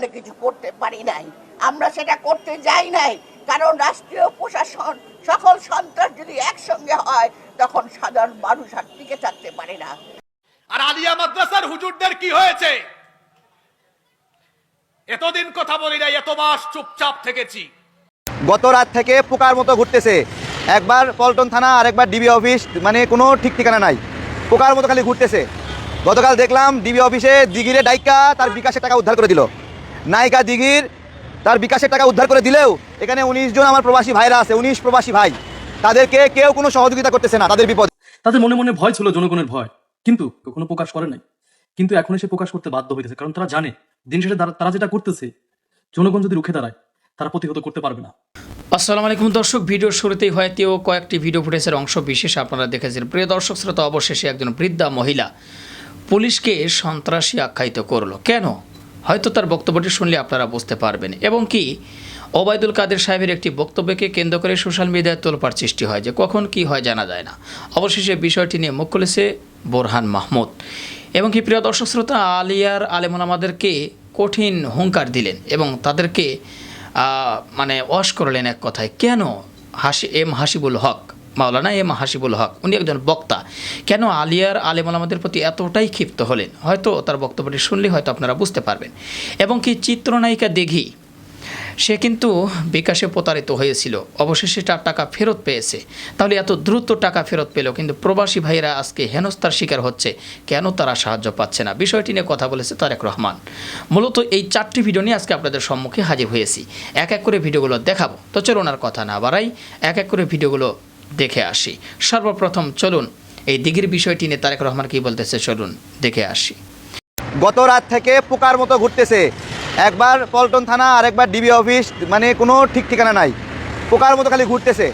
কিছু করতে পারি নাই। আমরা সেটা করতে যাই নাই। কারণ রাষ্ট্রীয় প্রশাসন সকল সন্ত্রাস যদি একসঙ্গে হয় তখন সাধারণ মানুষ আর টিকে থাকতে পারে না। আর আলিয়া মাদ্রাসার হুজুরদের কি হয়েছে? এতদিন কথা বলি নাই এত মাস চুপচাপ থেকেছি। গত রাত থেকে পোকার মতো ঘুরতেছে। একবার পল্টন থানা আর একবার ডিবি অফিস মানে কোনো ঠিক ঠিকানা নাই। পোকার মতো খালি ঘুরতেছে। গতকাল দেখলাম ডিবি অফিসে দিঘিরে ডাইকা তার বিকাশের টাকা উদ্ধার করে দিল। নায়িকা দিঘির তার বিকাশের টাকা উদ্ধার করে দিলেও এখানে উনিশ জন আমার প্রবাসী ভাইরা আছে উনিশ প্রবাসী ভাই। তাদেরকে কেউ কোনো সহযোগিতা করতেছে না তাদের বিপদ। তাদের মনে মনে ভয় ছিল জনগণের ভয়। কিন্তু কখনো প্রকাশ করে নাই। কিন্তু এখন এসে প্রকাশ করতে বাধ্য হইতেছে কারণ তারা জানে দিন শেষে তারা- যেটা করতেছে জনগণ যদি রুখে দাঁড়ায় তারা প্রতিহত করতে পারবে না। আসসালামু আলাইকুম দর্শক ভিডিওর শুরুতেই হয়তো কয়েকটি ভিডিও ফুটেজের অংশ বিশেষ আপনারা দেখেছেন। প্রিয় দর্শক শ্রোতা অবশেষে একজন বৃদ্ধা মহিলা পুলিশকে সন্ত্রাসী আখ্যায়িত করল। কেন? হয়তো তার বক্তব্যটি শুনলে আপনারা বুঝতে পারবেন। এবং কি, ওবায়দুল কাদের সাহেবের একটি বক্তব্যকে কেন্দ্র করে সোশ্যাল মিডিয়ায় তোলপাড় সৃষ্টি হয় যে কখন কি হয় জানা যায় না। অবশেষে বিষয়টি নিয়ে মুখ খুলেছে বোরহান মাহমুদ। এবং কি, প্রিয় দর্শক শ্রোতা, আলিয়ার আলেমন আমাদেরকে কঠিন হুঙ্কার দিলেন এবং তাদেরকে মানে ওয়াশ করলেন এক কথায়, কেন হাসি, এম হাসিবুল হক? মাওলানা এম হাসিবুল হক, উনি একজন বক্তা। কেন আলিয়ার আলেম আলামাদের প্রতি এতটাই ক্ষিপ্ত হলেন? হয়তো তার বক্তব্যটি শুনলে হয়তো আপনারা বুঝতে পারবেন। এবং কি চিত্রনায়িকা দেখি সে কিন্তু বিকাশে প্রতারিত হয়েছিল। অবশেষে তার টাকা ফেরত পেয়েছে। তাহলে এত দ্রুত টাকা ফেরত পেল, কিন্তু প্রবাসী ভাইরা আজকে হেনস্থার শিকার হচ্ছে। কেন তারা সাহায্য পাচ্ছে না? বিষয়টি নিয়ে কথা বলেছে তারেক রহমান। মূলত এই চারটি ভিডিও নিয়ে আজকে আপনাদের সম্মুখে হাজির হয়েছি। এক এক করে ভিডিওগুলো দেখাবো। তো চলুন আর কথা না বাড়াই। এক এক করে ভিডিওগুলো দেখে আসি। সর্বপ্রথম চলুন, এই দিঘির বিষয়টি নিয়ে তারেক রহমান কি বলতেছে চলুন দেখে আসি। গত রাত থেকে পোকার মতো ঘুরতেছে। একবার পল্টন থানা আর একবার ডিবি অফিস মানে কোনো ঠিক ঠিকানা নাই। পোকার মতো খালি ঘুরতেছে।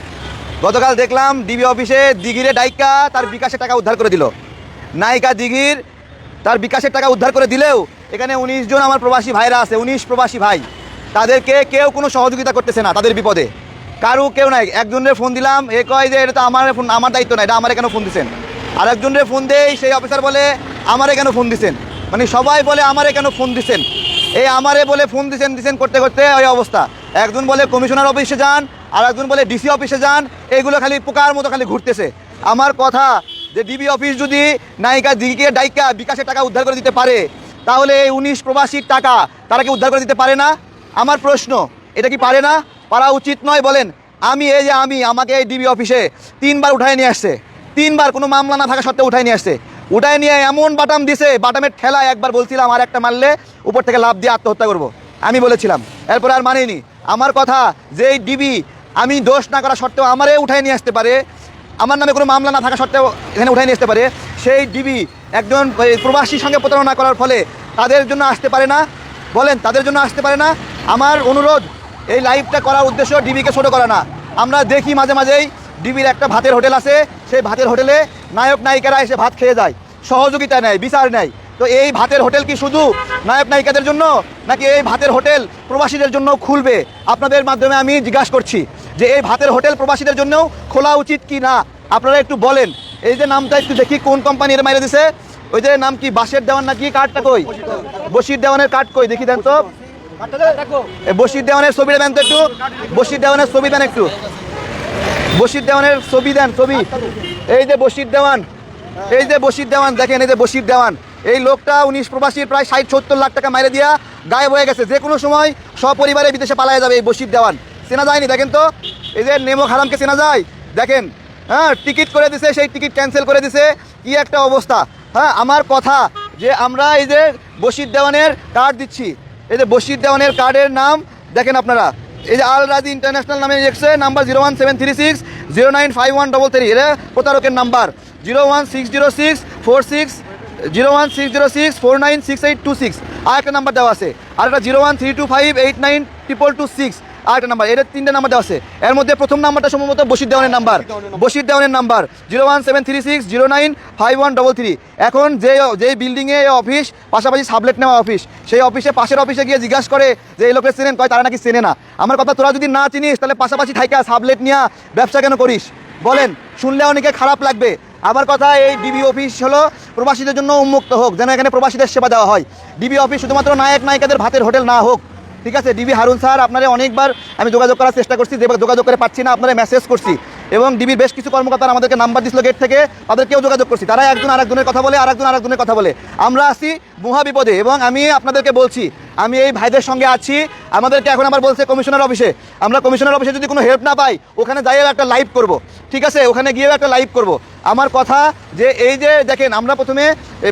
গতকাল দেখলাম ডিবি অফিসে দিঘিরে ডাইকা তার বিকাশের টাকা উদ্ধার করে দিল। নায়িকা দিঘির তার বিকাশের টাকা উদ্ধার করে দিলেও এখানে উনিশ জন আমার প্রবাসী ভাইরা আছে, উনিশ প্রবাসী ভাই। তাদেরকে কেউ কোনো সহযোগিতা করতেছে না তাদের বিপদে। কারু কেউ নাই। একজনের ফোন দিলাম, এ কয় যে এটা তো আমার ফোন, আমার দায়িত্ব না, এটা আমারে কেন ফোন দিচ্ছেন আর একজনের ফোন দেই, সেই অফিসার বলে, আমারে কেন ফোন দিছেন? মানে সবাই বলে, আমারে কেন ফোন দিছেন? এই আমারে বলে ফোন দিছেন দিছেন করতে করতে ওই অবস্থা। একজন বলে কমিশনার অফিসে যান আর একজন বলে ডিসি অফিসে যান এইগুলো খালি পোকার মতো খালি ঘুরতেছে। আমার কথা, যে ডিবি অফিস যদি নায়িকা দিকে ডাইকা বিকাশের টাকা উদ্ধার করে দিতে পারে, তাহলে এই উনিশ প্রবাসীর টাকা তারা কি উদ্ধার করে দিতে পারে না? আমার প্রশ্ন, এটা কি পারে না? পারা উচিত নয় বলেন। আমি এই যে আমি, আমাকে এই ডিবি অফিসে তিনবার উঠায় নিয়ে আসছে। তিনবার কোনো মামলা না থাকা সত্ত্বেও উঠায় নিয়ে আসছে। উঠায় নিয়ে এমন বাটাম দিছে, বাটামের ঠেলায় একবার বলছিলাম আর একটা মারলে উপর থেকে লাভ দিয়ে আত্মহত্যা করব। আমি বলেছিলাম, এরপর আর মানিনি। আমার কথা যে এই ডিবি আমি দোষ না করা সত্ত্বেও আমারে উঠায় নিয়ে আসতে পারে, আমার নামে কোনো মামলা না থাকা সত্ত্বেও এখানে উঠায় নিয়ে আসতে পারে, সেই ডিবি একজন প্রবাসীর সঙ্গে প্রতারণা করার ফলে তাদের জন্য আসতে পারে না। বলেন, তাদের জন্য আসতে পারে না। আমার অনুরোধ এই লাইভটা করার উদ্দেশ্য ডিবিকে ছোটো করা না। আমরা দেখি মাঝে মাঝেই ডিবির একটা ভাতের হোটেল আছে। সেই ভাতের হোটেলে নায়ক নায়িকারা এসে ভাত খেয়ে যায়। সহযোগিতা নেয়, বিচার নেয়। তো এই ভাতের হোটেল কি শুধু নায়ক নায়িকাদের জন্য, নাকি এই ভাতের হোটেল প্রবাসীদের জন্য খুলবে? আপনাদের মাধ্যমে আমি জিজ্ঞাসা করছি যে এই ভাতের হোটেল প্রবাসীদের জন্যও খোলা উচিত কি না? আপনারা একটু বলেন। এই যে নামটা একটু দেখি, কোন কোম্পানি এর মাইরে দিছে? ওই যে নাম কি, বাসের দেওয়ান নাকি কার্ডটা কই? বসির দেওয়ানের কার্ড কই? দেখি দেন তো। বসির দেওয়ানের ছবি দেন তো একটু। বসির দেওয়ানের ছবি দেন একটু। বসির দেওয়ানের ছবি দেন, ছবি। এই যে বসির দেওয়ান এই যে বসির দেওয়ান দেখেন এই যে বসির দেওয়ান এই লোকটা উনিশ প্রবাসীর প্রায় ষাট, সত্তর লাখ টাকা মাইরে দিয়া গায়েব হয়ে গেছে। যে কোনো সময় সপরিবারে বিদেশে পালায় যাবে এই বসির দেওয়ান চেনা যায়নি, দেখেন তো। এই যে নেমো হারামকে চেনা যায়। দেখেন হ্যাঁ টিকিট করে দিছে, সেই টিকিট ক্যান্সেল করে দিছে। কি একটা অবস্থা। হ্যাঁ আমার কথা যে আমরা এই যে বসির দেওয়ানের কার্ড দিচ্ছি। এই যে বসির দেওয়ানের কার্ডের নাম, দেখেন আপনারা। এই যে আল রাজি ইন্টারন্যাশনাল নামে লিখছে number zero one seven three six, zero nine five one double three, এটা প্রতারকের number. Zero one six zero six, four six, zero one six zero six, four nine six eight two six. আর একটা number দেওয়া আছে, আর একটা zero one three two five eight nine triple two six. আর একটা number, এটা তিনটে number দেওয়া আছে। এর মধ্যে প্রথম নাম্বারটা সম্ভবত বসির দেওয়ানের number. Basir দেওয়ানের number, zero one seven three six zero nine five one double three. এখন যে যে বিল্ডিংয়ে অফিস পাশাপাশি সাবলেট নেওয়া অফিস সেই অফিসে পাশের অফিসে গিয়ে জিজ্ঞাসা করে যে, এই লোকের চেনেন? কয়, তারা নাকি চেনে না। আমার কথা তোরা যদি না চিনিস, তাহলে পাশাপাশি থাইকা সাবলেট নিয়ে ব্যবসা কেন করিস? বলেন, শুনলে অনেকে খারাপ লাগবে। আমার কথা, এই ডিবি অফিস হলো প্রবাসীদের জন্য উন্মুক্ত হোক, যেন এখানে প্রবাসীদের সেবা দেওয়া হয়। ডিবি অফিস শুধুমাত্র নায়ক নায়িকাদের ভাতের হোটেল না হোক ঠিক আছে ডিবি হারুন স্যার আপনারা অনেকবার আমি যোগাযোগ করার চেষ্টা করছি, যে যোগাযোগ করে পাচ্ছি না, আপনারা মেসেজ করছি। এবং ডিবির বেশ কিছু কর্মকর্তারা আমাদেরকে নাম্বার দিছিল গেট থেকে, তাদেরকেও যোগাযোগ করছি। তারা একজন আরেকজনের কথা বলে, আরেকজন আরেকজনের কথা বলে। আমরা আছি মহা বিপদে এবং আমি আপনাদেরকে বলছি, আমি এই ভাইদের সঙ্গে আছি। আমাদেরকে এখন আবার বলছে কমিশনার অফিসে, আমরা কমিশনার অফিসে যদি কোনো হেল্প না পাই, ওখানে যাইও একটা লাইভ করব। ঠিক আছে, ওখানে গিয়েও একটা লাইভ করব। আমার কথা যে, এই যে দেখেন, আমরা প্রথমে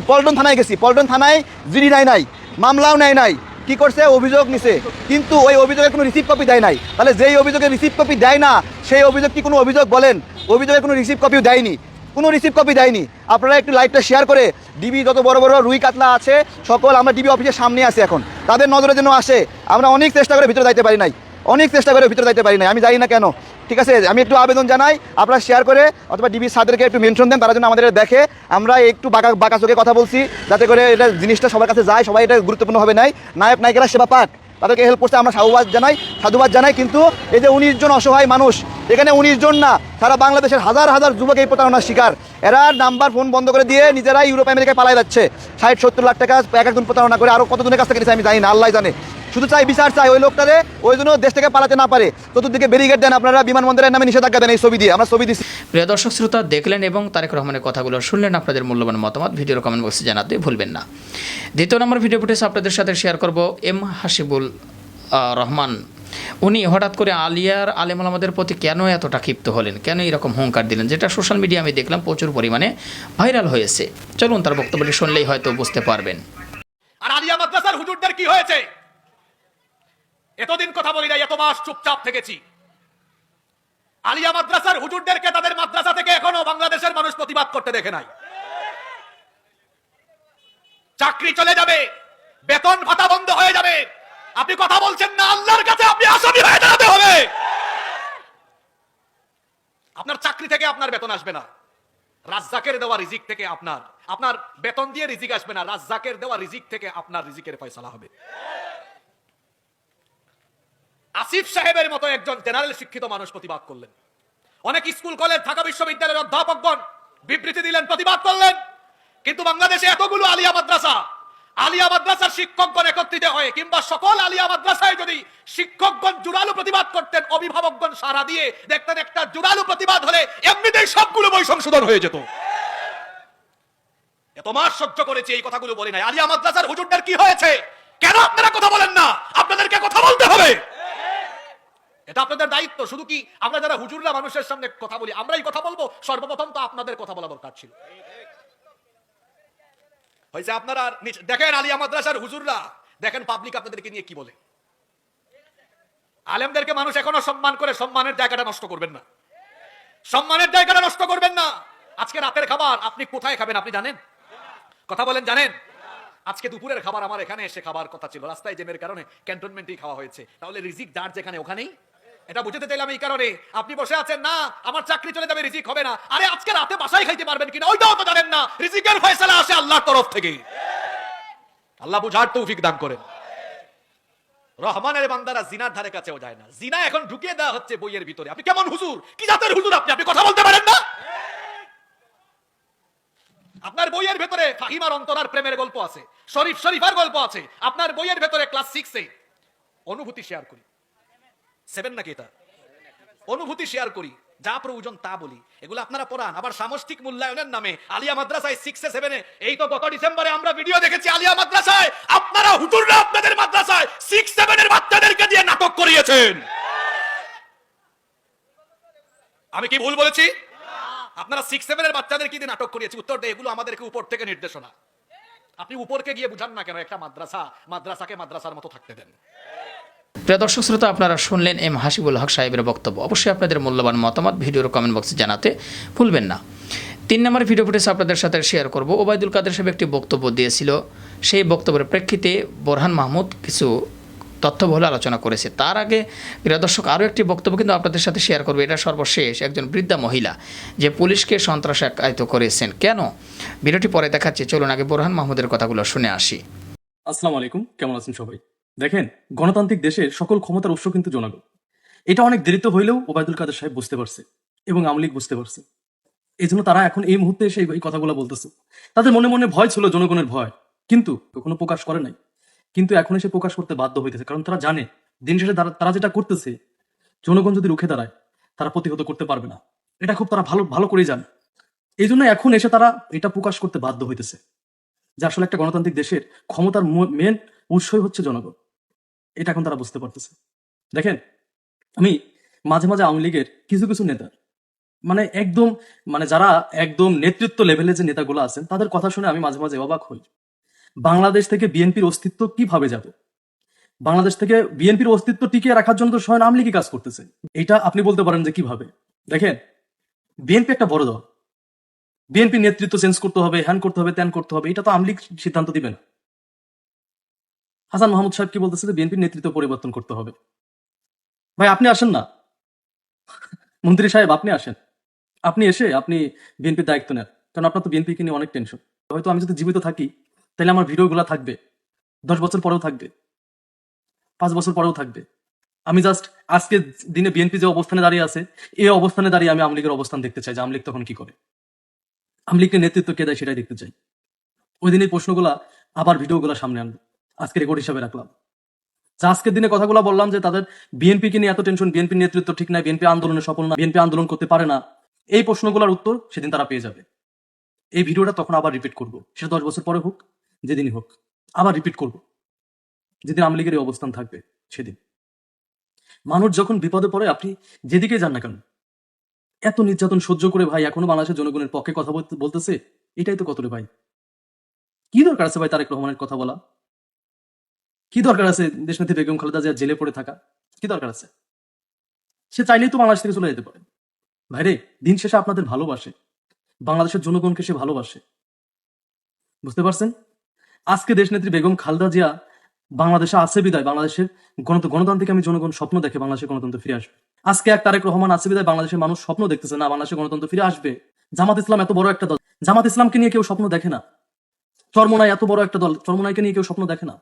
পল্টন থানায় গেছি। পল্টন থানায় জিডি নাই নাই, মামলাও নেয় নাই। কি করছে? অভিযোগ নিছে। কিন্তু ওই অভিযোগে কোনো রিসিভ কপি দেয় নাই। তাহলে যেই অভিযোগে রিসিভ কপি দেয় না, সেই অভিযোগ কি কোনো অভিযোগ বলেন? অভিযোগে কোনো রিসিভ কপিও দেয়নি। কোনো রিসিভ কপি দেয়নি। আপনারা একটু লাইভটা শেয়ার করে ডিবি যত বড় বড় রুই কাতলা আছে, সকল আমরা ডিবি অফিসের সামনে আছে এখন। তাদের নজরে যেন আসে। আমরা অনেক চেষ্টা করে ভিতরে যাইতে পারি নাই। অনেক চেষ্টা করে ভিতরে যাইতে পারি না আমি জানি না কেন। ঠিক আছে? আমি একটু আবেদন জানাই, আপনারা শেয়ার করে অথবা ডিবি সাদেরকে একটু মেনশন দেন, তারা যেন আমাদের দেখে। আমরা একটু বাঁকা বাঁকা চোখে কথা বলছি, যাতে করে এটা জিনিসটা সবার কাছে যায়, সবাই এটা গুরুত্বপূর্ণ হবে নাই। নায়ক, নায়িকারা সেবা পাক। তাদেরকে হেল্প করতে আমরা সাধুবাদ জানাই সাধুবাদ জানাই। কিন্তু এই যে উনিশ জন অসহায় মানুষ, এখানে উনিশ জন না, সারা বাংলাদেশের হাজার হাজার যুবক এই প্রতারণার শিকার। এরা নাম্বার ফোন বন্ধ করে দিয়ে নিজেরাই ইউরোপ, আমেরিকায় পালাই যাচ্ছে। ষাট, সত্তর লাখ টাকা এক একজন প্রতারণা করে আরও কতজনের কাছ থেকে আমি জানি না আল্লাহ জানে। শুধু চাই বিচার চাই ওই লোকটারে ওই জন্য দেশ থেকে পালাতে না পারে। চতুর্দিকে ব্যারিকেড দেন আপনারা বিমানবন্দরের নামে নিষেধাজ্ঞা দেন এই ছবি দিয়ে। আমরা ছবি দিচ্ছি প্রিয় দর্শক শ্রোতা দেখলেন এবং তারেক রহমানের কথাগুলো শুনলেন আপনাদের মূল্যবান মতামত ভিডিওর কমেন্ট বক্সে জানাতে ভুলবেন না। দ্বিতীয় নম্বর ভিডিও ফুটেজ আপনাদের সাথে শেয়ার করব এম হাসিবুল রহমান। উনি হঠাৎ করে আলিয়ার আলেমুল আমাদের প্রতি কেন এতটা ক্ষিপ্ত হলেন? কেন এরকম হুঙ্কার দিলেন? যেটা সোশ্যাল মিডিয়া আমি দেখলাম প্রচুর পরিমাণে ভাইরাল হয়েছে। চলুন তার বক্তব্যটি শুনলেই হয়তো বুঝতে পারবেন। আর আলিয়া মাদ্রাসার হুজুরদের কি হয়েছে? এতদিন কথা বলি নাই, এত মাস চুপচাপ থেকেছি। আলিয়া মাদ্রাসার হুজুরদেরকে তাদের মাদ্রাসা থেকে এখনও বাংলাদেশের মানুষ প্রতিবাদ করতে দেখে নাই। চাকরি চলে যাবে, বেতন ভাতা বন্ধ হয়ে যাবে। আপনি কথা বলছেন না, আল্লাহর কাছে আপনি আসামি হয়ে দাঁড়াতে হবে। আপনার চাকরি থেকে আপনার বেতন আসবে না। রাজ্জাকের দেওয়া রিজিক থেকে আপনার আপনার বেতন দিয়ে রিজিক আসবে না, রাজ্জাকের দেওয়া রিজিক থেকে আপনার রিজিকের ফয়সালা হবে। আসিফ সাহেবের মতো একজন জেনারেল শিক্ষিত মানুষ প্রতিবাদ করলেন। অনেক স্কুল, কলেজ, ঢাকা বিশ্ববিদ্যালয়ের অধ্যাপকগণ বিবৃতি দিলেন, প্রতিবাদ করলেন। কিন্তু বাংলাদেশে এতগুলো আলিয়া মাদ্রাসা, আলিয়া মাদ্রাসার শিক্ষকগণ একত্রিত হয়ে কিংবা সকল আলিয়া মাদ্রাসায় যদি শিক্ষকগণ জোরালো প্রতিবাদ করতেন, অভিভাবকগণ সারা দিয়ে দেখতেন একটা জোরালো প্রতিবাদ হলে এমনিতেই সবগুলো বই সংশোধন হয়ে যেত। এত মাস সহ্য করেছি, এই কথাগুলো বলি নাই। আলিয়া মাদ্রাসার হুজুরদের কি হয়েছে? কেন আপনারা কথা বলেন না? আপনাদেরকে কথা বলতে হবে। এটা আপনাদের দায়িত্ব। শুধু কি আমরা যারা হুজুররা মানুষের সামনে কথা বলি, আমরাই কথা বলব? সর্বপ্রথম তো আপনাদের কথা বলা দরকার ছিল। হয়েছে আপনারা দেখেন আলিয়া মাদ্রাসার হুজুররা। দেখেন পাবলিক আপনাদেরকে নিয়ে কি বলে। আলেমদেরকে মানুষ এখনও সম্মান করে সম্মানের জায়গাটা নষ্ট করবেন না। সম্মানের জায়গাটা নষ্ট করবেন না। আজকে রাতের খাবার, আপনি কোথায় খাবেন আপনি জানেন? কথা বলেন, জানেন? আজকে দুপুরের খাবার, আমার এখানে এসে খাবার কথা ছিল। রাস্তায় জেমের কারণে ক্যান্টনমেন্টেই খাওয়া হয়েছে। তাহলে রিজিক যার যেখানে, ওখানেই? এটা বুঝতে চাইলাম এই কারণে। আপনি বসে আছেন না, আমার চাকরি চলে যাবে, রিজিক হবে না। আরে আজকে রাতে বাসায় খাইতে পারবেন কিনা, ওইটাও তো জানেন না। রিজিকের ফয়সালা আসে আল্লাহর তরফ থেকে। আল্লাহ বুঝার তৌফিক দান করেন। রহমানের বান্দারা জিনার ধারে কাছেও যায় না। জিনা এখন ঢুকিয়ে দেওয়া হচ্ছে বইয়ের ভিতরে। আপনি কেমন হুজুর? কি জাতের হুজুর আপনি? আপনি কথা বলতে পারেন না? আপনার বইয়ের ভেতরে ফাহিমার অন্তরার প্রেমের গল্প আছে, শরীফ শরীফার গল্প আছে। আপনার বইয়ের ভেতরে ক্লাস সিক্সে অনুভূতি শেয়ার করি। সেভেন নাকি এটা? অনুভূতি শেয়ার করি, যা প্রয়োজন তা বলি। এগুলো আপনারা পড়ান। আবার সামষ্টিক মূল্যায়নের নামে আলিয়া মাদ্রাসায় সিক্সে সেভেনে এই তো গত ডিসেম্বরে আমরা ভিডিও দেখেছি আলিয়া মাদ্রাসায়। আপনারা হুজুররা আপনাদের মাদ্রাসায় সিক্স সেভেনের বাচ্চাদেরকে দিয়ে নাটক করিয়েছেন। আমি কি ভুল বলেছি? আপনারা সিক্স সেভেনের বাচ্চাদেরকে দিয়ে নাটক করিয়েছি। উত্তর দেয় এগুলো আমাদেরকে উপর থেকে নির্দেশনা। আপনি উপরকে গিয়ে বুঝান না কেন, একটা মাদ্রাসা মাদ্রাসাকে মাদ্রাসার মতো থাকতে দেন। প্রিয় দর্শক, শ্রোতা, আপনারা শুনলেন এম হাসিবুল হক সাহেবের বক্তব্য। অবশ্যই আপনাদের মূল্যবান মতামত ভিডিওর কমেন্ট বক্সে জানাতে ভুলবেন না। তিন নম্বর ভিডিও ফুটেজ আপনাদের সাথে শেয়ার করব। ওবায়দুল কাদের সাহেব একটি বক্তব্য দিয়েছিল। সেই বক্তব্যের প্রেক্ষিতে বোরহান মাহমুদ কিছু তথ্যবহুল আলোচনা করেছে। তার আগে, প্রিয় দর্শক, আরও একটি বক্তব্য কিন্তু আপনাদের সাথে শেয়ার করবে। এটা সর্বশেষ একজন বৃদ্ধা মহিলা যে পুলিশকে সন্ত্রাস একায়িত করেছেন। কেন? ভিডিওটি পরে দেখাচ্ছে। চলুন আগে বোরহান মাহমুদের কথাগুলো শুনে আসি। আসসালামু আলাইকুম। কেমন আছেন সবাই? দেখেন, গণতান্ত্রিক দেশের সকল ক্ষমতার উৎস কিন্তু জনগণ। এটা অনেক দেরিতে হইলেও ওবায়দুল কাদের সাহেব বুঝতে পারছে এবং আওয়ামী লীগ বুঝতে পারছে। এই জন্য তারা এখন এই মুহূর্তে এসে এই কথাগুলো বলতেছে। তাদের মনে মনে ভয় ছিল জনগণের ভয়, কিন্তু কখনো প্রকাশ করে নাই। কিন্তু এখন এসে প্রকাশ করতে বাধ্য হইতেছে, কারণ তারা জানে, দিন শেষে তারা- তারা যেটা করতেছে, জনগণ যদি রুখে দাঁড়ায়, তারা প্রতিহত করতে পারবে না। এটা খুব তারা ভালো ভালো করেই জানে। এই জন্য এখন এসে তারা এটা প্রকাশ করতে বাধ্য হইতেছে। যে আসলে একটা গণতান্ত্রিক দেশের ক্ষমতার মেন উৎসই হচ্ছে জনগণ। এটা এখন তারা বুঝতে পারতেছে। দেখেন, আমি মাঝে মাঝে আওয়ামী লীগের কিছু কিছু নেতা মানে একদম মানে যারা একদম নেতৃত্ব লেভেলে যে নেতাগুলো আছেন, তাদের কথা শুনে আমি মাঝে মাঝে অবাক হই। বাংলাদেশ থেকে বিএনপির অস্তিত্ব কীভাবে যাবে? বাংলাদেশ থেকে বিএনপির অস্তিত্ব টিকিয়ে রাখার জন্য তো স্বয়ং আওয়ামী লীগই কাজ করতেছে। এটা আপনি বলতে পারেন যে কীভাবে? দেখেন, বিএনপি একটা বড় দল। বিএনপি নেতৃত্ব চেঞ্জ করতে হবে, হ্যান করতে হবে, ত্যান করতে হবে, এটা তো আওয়ামী লীগ সিদ্ধান্ত দিবে না। হাসান মাহমুদ সাহেব কি বলতেছে যে বিএনপির নেতৃত্ব পরিবর্তন করতে হবে? ভাই, আপনি আসেন না। মন্ত্রী সাহেব, আপনি আসেন। আপনি এসে আপনি বিএনপির দায়িত্ব নেন। কারণ আপনার তো বিএনপিকে নিয়ে অনেক টেনশন হয়তো আমি যদি জীবিত থাকি, তাহলে আমার ভিডিওগুলো থাকবে। দশ বছর পরেও থাকবে। পাঁচ বছর পরেও থাকবে। আমি জাস্ট আজকে দিনে বিএনপি যে অবস্থানে দাঁড়িয়ে আছে এই অবস্থানে দাঁড়িয়ে আমি আমলিগের অবস্থান দেখতে চাই যে আমলিগ তখন কি করে। আমলিগকে নেতৃত্ব কে দেয় সেটাই দেখতে চাই। ওই দিনের প্রশ্নগুলা আবার ভিডিওগুলো সামনে আনব। আজকে রেকর্ড হিসাবে রাখলাম। যা আজকের দিনে কথাগুলো বললাম যে তাদের বিএনপি কে নিয়ে এত টেনশন বিএনপি নেতৃত্ব ঠিক নাই বিএনপি আন্দোলনে সফল না বিএনপি আন্দোলন করতে পারে না, এই প্রশ্নগুলোর উত্তর সেদিন তারা পেয়ে যাবে। এই ভিডিওটা তখন আবার রিপিট করব। সেটা দশ বছর পরে হোক, যেদিনই হোক, আবার রিপিট করব। যেদিন আওয়ামী লীগের অবস্থান থাকবে, সেদিন। মানুষ যখন বিপদে পড়ে, আপনি যেদিকে যান না কেন, এত নির্যাতন সহ্য করে ভাই এখনও বাংলাদেশের জনগণের পক্ষে কথা বলতে- বলতেছে? এটাই তো কতরে ভাই? কি দরকার আছে ভাই তারেক রহমানের কথা বলা? কি দরকার আছে দেশনেত্রী বেগম খালেদা জিয়া জেলে পড়ে থাকা? কি দরকার আছে? সে চাইলেই তো বাংলাদেশ থেকে চলে যেতে পারে। ভাইরে, দিন শেষে আপনাদের ভালোবাসে। বাংলাদেশের জনগণকে সে ভালোবাসে। বুঝতে পারছেন? আজকে দেশনেত্রী বেগম খালেদা জিয়া বাংলাদেশে আছে বিদায়। বাংলাদেশের গণত, গণতান্ত্রিক আমি জনগণ স্বপ্ন দেখে বাংলাদেশের গণতন্ত্র ফিরে আসবে। আজকে এক তারেক রহমান আছে বিদায়, বাংলাদেশের মানুষ স্বপ্ন দেখতেছে না বাংলাদেশের গণতন্ত্র ফিরে আসবে। জামাত ইসলাম এত বড় একটা দল জামাত ইসলামকে নিয়ে কেউ স্বপ্ন দেখে না। চরমনাই এত বড় একটা দল চরমনাইকে নিয়ে কেউ স্বপ্ন দেখে না।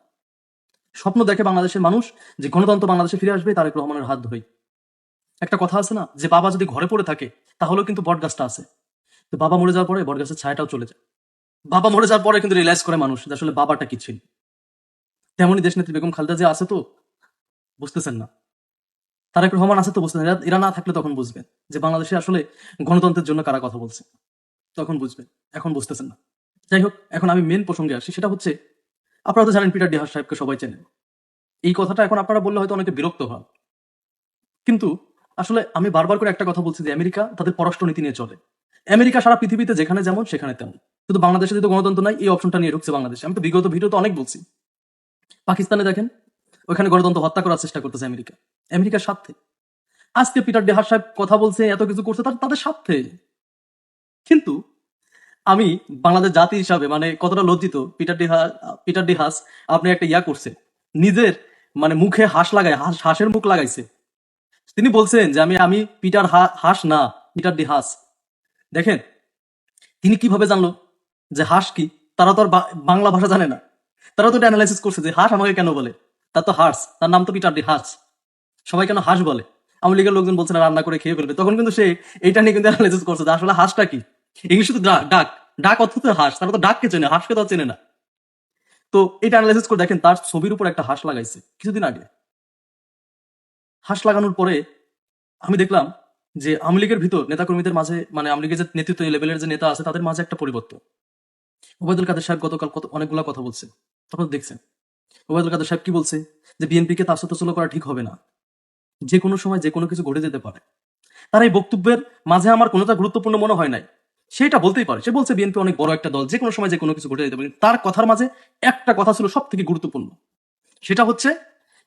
স্বপ্ন দেখে বাংলাদেশের মানুষ যে গণতন্ত্র বাংলাদেশে ফিরে আসবে, তারেক রহমানের হাত ধরেই। একটা কথা আছে না, যে বাবা যদি ঘরে পড়ে থাকে, তাহলেও কিন্তু বট গাছটা আছে। তো বাবা মরে যাওয়ার পরে বট গাছের ছায়াটাও চলে যায়। বাবা মরে যাওয়ার পরে কিন্তু রিয়েলাইজ করে মানুষ যে আসলে বাবাটা কি ছিল। তেমনই দেশনেত্রী বেগম খালেদা যে আছে তো, বুঝতেছেন না। তারেক রহমান আছে তো বুঝতেছেন এরা না থাকলে তখন বুঝবেন যে বাংলাদেশে আসলে গণতন্ত্রের জন্য কারা কথা বলছে। তখন বুঝবেন, এখন বুঝতেছেন না। যাই হোক, এখন আমি মেন প্রসঙ্গে আসি, সেটা হচ্ছে আপনারা তো জানেন পিটার ডিহার সাহেবকে সবাই চেনেন এই কথাটা এখন আপনারা বললে হয়তো অনেকে বিরক্ত হন। কিন্তু আসলে আমি বারবার করে একটা কথা বলছি যে আমেরিকা তাদের পররাষ্ট্র নীতি নিয়ে চলে। আমেরিকা সারা পৃথিবীতে যেখানে যেমন, সেখানে তেমন। কিন্তু বাংলাদেশে যেহেতু গণতন্ত্র নাই, এই অপশনটা নিয়ে ঢুকছে বাংলাদেশে। আমি তো বিগত ভিডিওতে অনেক বলছি। পাকিস্তানে দেখেন, ওখানে গণতন্ত্র হত্যা করার চেষ্টা করতেছে আমেরিকা। আমেরিকার স্বার্থে। আজকে পিটার ডেহার সাহেব কথা বলছে, এত কিছু করছে, তার তাদের স্বার্থে। কিন্তু আমি বাংলাদেশ জাতি হিসাবে মানে কতটা লজ্জিত, পিটার ডিহা পিটার ডিহাস আপনি একটা ইয়া করছে। নিজের মানে মুখে হাঁস লাগায়, হাঁস হাঁসের মুখ লাগাইছে। তিনি বলছেন যে আমি আমি পিটার হাঁস না, পিটার ডি হাঁস। দেখেন, তিনি কীভাবে জানলো যে হাঁস কি? তারা তো আর বাংলা ভাষা জানে না। তারা তো অ্যানালাইসিস করছে যে হাঁস আমাকে কেন বলে? তার তো হাঁস, তার নাম তো পিটার ডি হাঁস। সবাই কেন হাঁস বলে? আওয়ামী লোকজন বলছে না, রান্না করে খেয়ে ফেলবে। তখন কিন্তু সে এটা নিয়ে কিন্তু অ্যানালাইসিস করছে যে আসলে হাঁসটা কি? ইংলিশে তো ডাক। ডাক তো হাঁস তারা তো ডাককে চেনে, হাঁসকে তো চেনে না। তো এটা অ্যানালাইসিস করে দেখেন, তার ছবির উপর একটা হাঁস লাগাইছে, কিছুদিন আগে। হাঁস লাগানোর পরে আমি দেখলাম যে আওয়ামী লীগের ভিতর নেতাকর্মীদের মাঝে মানে আওয়ামী লীগের যে নেতৃত্ব লেভেলের যে নেতা আছে, তাদের মাঝে একটা পরিবর্তন। ওবায়দুল কাদের সাহেব গতকাল কত, অনেকগুলা কথা বলছে। আপনারা দেখছেন, ওবায়দুল কাদের সাহেব কি বলছে? যে বিএনপিকে তাসতচল করা ঠিক হবে না। যে কোনো সময় যে কোনো কিছু ঘটে যেতে পারে। তার এই বক্তব্যের মাঝে আমার কোনোটা গুরুত্বপূর্ণ মনে হয় নাই। সেটা বলতেই পারে। সে বলছে বিএনপি অনেক বড় একটা দল যে কোনো সময় যে কোনো কিছু ঘটে যেতে পারে। তার কথার মাঝে একটা কথা ছিল সব থেকে গুরুত্বপূর্ণ। সেটা হচ্ছে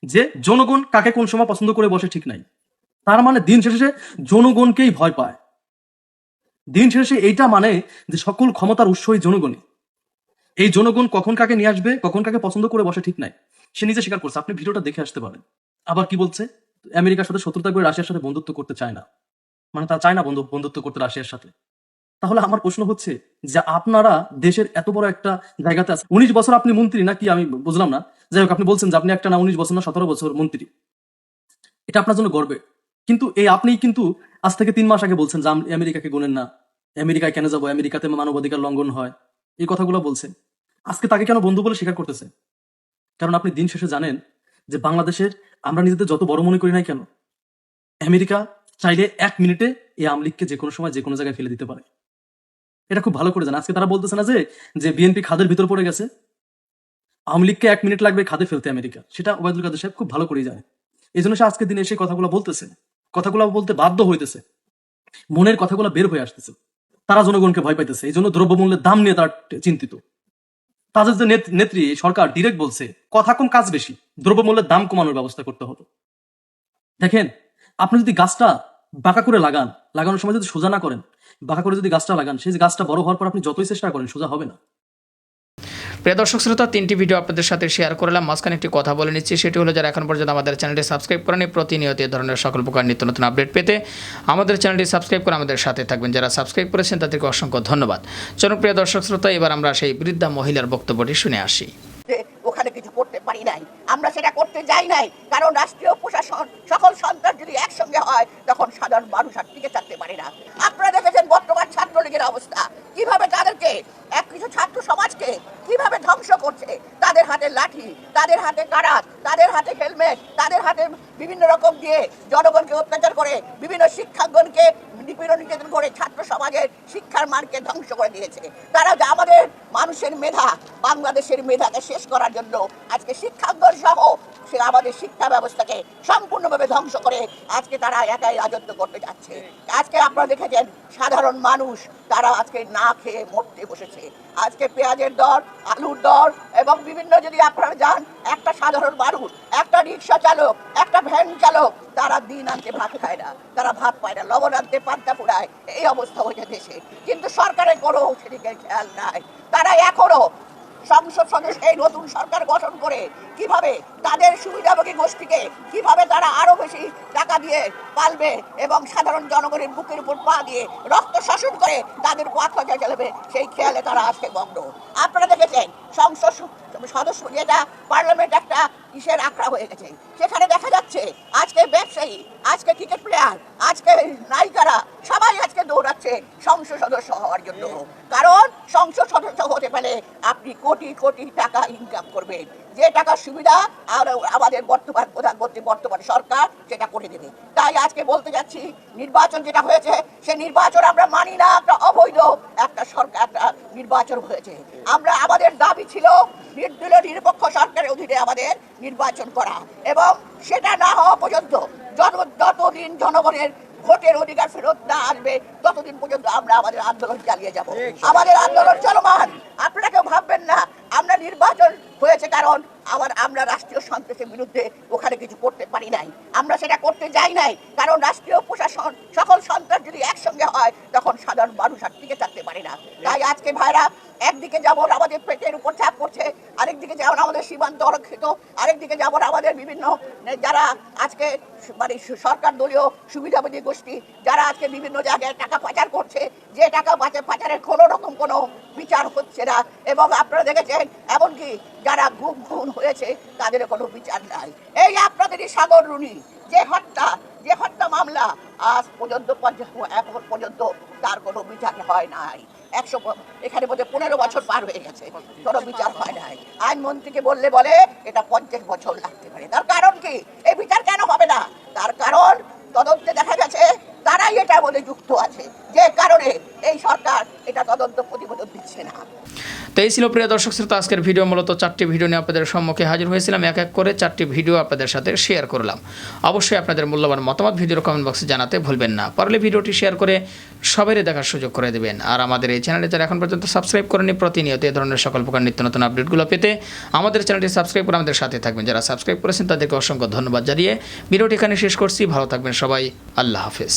যে জনগণ কাকে কোন সময় পছন্দ করে বসে ঠিক নাই। তার মানে দিন শেষে জনগণকেই ভয় পায়। দিন শেষে এইটা মানে যে সকল ক্ষমতার উৎসই জনগণই। এই জনগণ কখন কাকে নিয়ে আসবে, কখন কাকে পছন্দ করে বসে ঠিক নাই, সে নিজে স্বীকার করছে। আপনি ভিডিওটা দেখে আসতে পারেন। আবার কি বলছে? আমেরিকার সাথে শত্রুতা করে রাশিয়ার সাথে বন্ধুত্ব করতে চায় না। মানে তারা চায় না বন্ধু, বন্ধুত্ব করতে রাশিয়ার সাথে। তাহলে আমার প্রশ্ন হচ্ছে যে আপনারা দেশের এত বড় একটা জায়গাতে আছে উনিশ বছর আপনি মন্ত্রী নাকি আমি বুঝলাম না। যাই হোক, আপনি বলছেন যে আপনি একটা না উনিশ বছর না সতেরো বছর মন্ত্রী। এটা আপনার জন্য গর্বে কিন্তু এই আপনি কিন্তু আজ থেকে তিন মাস আগে বলছেন যে আম- আমেরিকাকে গোনেন না। আমেরিকায় কেন যাব? আমেরিকাতে মানবাধিকার লঙ্ঘন হয়। এই কথাগুলো বলছে আজকে তাকে কেন বন্ধু বলে স্বীকার করতেছে কারণ আপনি দিন শেষে জানেন যে বাংলাদেশের আমরা নিজেদের যত বড় মনে করি নাই কেন, আমেরিকা চাইলে এক মিনিটে এই আমলিগকে যে কোনো সময় যে কোনো জায়গায় ফেলে দিতে পারে। এটা খুব ভালো করে জানে আজকে তারা বলতেছে না যে বিএনপি খাদের ভিতর পড়ে গেছে। আওয়ামী লীগকে এক মিনিট লাগবে খাদে ফেলতে আমেরিকা। সেটা ওবায়দুল কাদের সাহেব খুব ভালো করেই জানে। এই জন্য সে আজকের দিনে এসে কথাগুলো বলতেছে। কথাগুলো বলতে বাধ্য হইতেছে। মনের কথাগুলো বের হয়ে আসতেছে। তারা জনগণকে ভয় পাইতেছে। এই জন্য দ্রব্যমূল্যের দাম নিয়ে তারা চিন্তিত। তাদের যে নেত্রী সরকার ডিরেক্ট বলছে, কথা কম, কাজ বেশি। দ্রব্যমূল্যের দাম কমানোর ব্যবস্থা করতে হতো দেখেন, আপনি যদি গাছটা বাঁকা করে লাগান, লাগানোর সময় যদি সোজা না করেন বাঁকা করে যদি গাছটা লাগান, সেই গাছটা বড় হওয়ার পর আপনি যতই চেষ্টা করেন, সোজা হবে না। প্রিয় দর্শক শ্রোতা, তিনটি ভিডিও আপনাদের সাথে শেয়ার করলাম। মাঝখানে একটি কথা বলে নিচ্ছি, সেটি হলো যারা এখন পর্যন্ত আমাদের চ্যানেলটি সাবস্ক্রাইব করেনি, প্রতিনিয়ত এ ধরনের সকল প্রকার নিত্য নতুন আপডেট পেতে আমাদের চ্যানেলটি সাবস্ক্রাইব করে আমাদের সাথে থাকবেন। যারা সাবস্ক্রাইব করেছেন, তাদেরকে অসংখ্য ধন্যবাদ। চলুন প্রিয় দর্শক শ্রোতা, এবার আমরা সেই বৃদ্ধা মহিলার বক্তব্যটি শুনে আসি। যে ওখানে কিছু করতে পারি নাই। আমরা সেটা করতে যাই নাই। কারণ রাষ্ট্রীয় প্রশাসন সকল সন্ত্রাস যদি একসঙ্গে হয়, তখন সাধারণ মানুষ আর টিকে থাকতে পারে না। আপনারা দেখেছেন বর্তমান ছাত্রলীগের অবস্থা। কীভাবে তাদেরকে, এক কিছু ছাত্র সমাজকে কীভাবে ধ্বংস করছে? তাদের হাতে লাঠি, তাদের হাতে কারাত, তাদের হাতে হেলমেট, তাদের হাতে বিভিন্ন রকম দিয়ে জনগণকে অত্যাচার করে, বিভিন্ন শিক্ষাঙ্গনকে নির্যাতন করে ছাত্র সমাজের শিক্ষার মানকে ধ্বংস করে দিয়েছে। তারা যে আমাদের মানুষের মেধা, বাংলাদেশের মেধাকে শেষ করার জন্য আজকে সহ সে আমাদের শিক্ষা ব্যবস্থাকে সম্পূর্ণভাবে ধ্বংস করে আজকে তারা একাই রাজত্ব করতে যাচ্ছে। আজকে আপনারা দেখেছেন সাধারণ মানুষ, তারা আজকে না খেয়ে মরতে বসেছে। আজকে পেঁয়াজের দর, আলুর দর এবং বিভিন্ন যদি আপনারা যান, একটা সাধারণ মানুষ, একটা রিক্সা চালক, একটা ভ্যান চালক তারা দিন আনতে ভাত খায় না, তারা ভাত পায় না, লবণ আনতে পান্তা ফুরায় এই অবস্থা হয়েছে দেশে। কিন্তু সরকারের কোনো সেদিকে খেয়াল নাই। তারা এখনও সংসদ সদস্য এই নতুন সরকার গঠন করে কীভাবে তাদের সুবিধাভোগী গোষ্ঠীকে কীভাবে তারা আরও বেশি টাকা দিয়ে পালবে এবং সাধারণ জনগণের বুকের উপর পা দিয়ে রক্ত শাসন করে তাদের অত্যাচার চালাবে, সেই খেয়ালে তারা আজকে মগ্ন। আপনারা দেখেছেন সংসদ সদস্য যেটা পার্লামেন্ট একটা ইসের আখড়া হয়ে গেছে। সেখানে দেখা যাচ্ছে, আজকে ব্যবসায়ী, আজকে ক্রিকেট প্লেয়ার আজকে নায়িকারা সবাই আজকে দৌড়াচ্ছে সংসদ সদস্য হওয়ার জন্য। কারণ সংসদ সদস্য হতে পারে আপনি কোটি কোটি টাকা ইনকাম করবেন। যে টাকার সুবিধা আর আমাদের বর্তমান প্রধানমন্ত্রী, বর্তমান সরকার সেটা করে দেবে। তাই আজকে বলতে যাচ্ছি, নির্বাচন যেটা হয়েছে, সে নির্বাচন আমরা মানি না একটা অবৈধ একটা সরকার, একটা নির্বাচন হয়েছে। আমরা, আমাদের দাবি ছিল নির্দলীয় নিরপেক্ষ সরকারের অধীনে আমাদের নির্বাচন করা। এবং সেটা না হওয়া পর্যন্ত যত যতদিন জনগণের ভোটের অধিকার ফেরত না আসবে ততদিন পর্যন্ত আমরা আমাদের আন্দোলন চালিয়ে যাব। আমাদের আন্দোলন চলমান। আপনারা কেউ ভাববেন না আমরা নির্বাচন হয়েছে কারণ আবার আমরা রাষ্ট্রীয় সন্ত্রাসের বিরুদ্ধে ওখানে কিছু করতে পারি নাই। আমরা সেটা করতে যাই নাই। কারণ রাষ্ট্রীয় প্রশাসন সকল সন্ত্রাস যদি একসঙ্গে হয় তখন সাধারণ মানুষ আর টিকে থাকতে পারে না। তাই আজকে ভাইরা একদিকে যেমন আমাদের পেটের উপর চাপ পড়ছে আরেকদিকে যেমন আমাদের সীমান্ত অরক্ষিত আরেকদিকে যেমন আমাদের বিভিন্ন যারা আজকে মানে সরকার দলীয় সুবিধাভোগী গোষ্ঠী, যারা আজকে বিভিন্ন জায়গায় টাকা পাচার করছে, যে টাকা পাচার পাচারের কোনো রকম কোনো বিচার হচ্ছে না। এবং আপনারা দেখেছেন, এমনকি যারা গুম খুন হয়েছে তাদের কোনো বিচার নাই। এই আপনাদেরই সাগর রুনি, যে হত্যা যে হত্যা মামলা আজ পর্যন্ত পর্যন্ত এখন পর্যন্ত তার কোনো বিচার হয় নাই। একশো এখানে বোধহয় পনেরো বছর পার হয়ে গেছে। কোনো বিচার হয় নাই। আইনমন্ত্রীকে বললে বলে, এটা পঞ্চাশ বছর লাগতে পারে। তার কারণ কি? এই বিচার কেন হবে না? তার কারণ তদন্তে দেখা গেছে, তারাই এটা বলে যুক্ত আছে। যে কারণে এই সরকার এটা তদন্ত প্রতিবেদন দিচ্ছে না তো এই ছিল প্রিয় দর্শক শ্রোতা, আজকের ভিডিও মূলত চারটি ভিডিও নিয়ে আপনাদের সম্মুখে হাজির হয়েছিলাম। এক এক করে চারটি ভিডিও আপনাদের সাথে শেয়ার করলাম। অবশ্যই আপনাদের মূল্যবান মতামত ভিডিওর কমেন্ট বক্সে জানাতে ভুলবেন না। পারলে ভিডিওটি শেয়ার করে সবারই দেখার সুযোগ করে দেবেন। আর আমাদের এই চ্যানেলে যারা এখন পর্যন্ত সাবস্ক্রাইব করেনি প্রতিনিয়ত এই ধরনের সকল প্রকার নিত্য নতুন আপডেটগুলো পেতে আমাদের চ্যানেলটি সাবস্ক্রাইব করে আমাদের সাথে থাকবেন। যারা সাবস্ক্রাইব করেছেন, তাদেরকে অসংখ্য ধন্যবাদ জানিয়ে ভিডিওটি এখানে শেষ করছি। ভালো থাকবেন সবাই। আল্লাহ হাফেজ।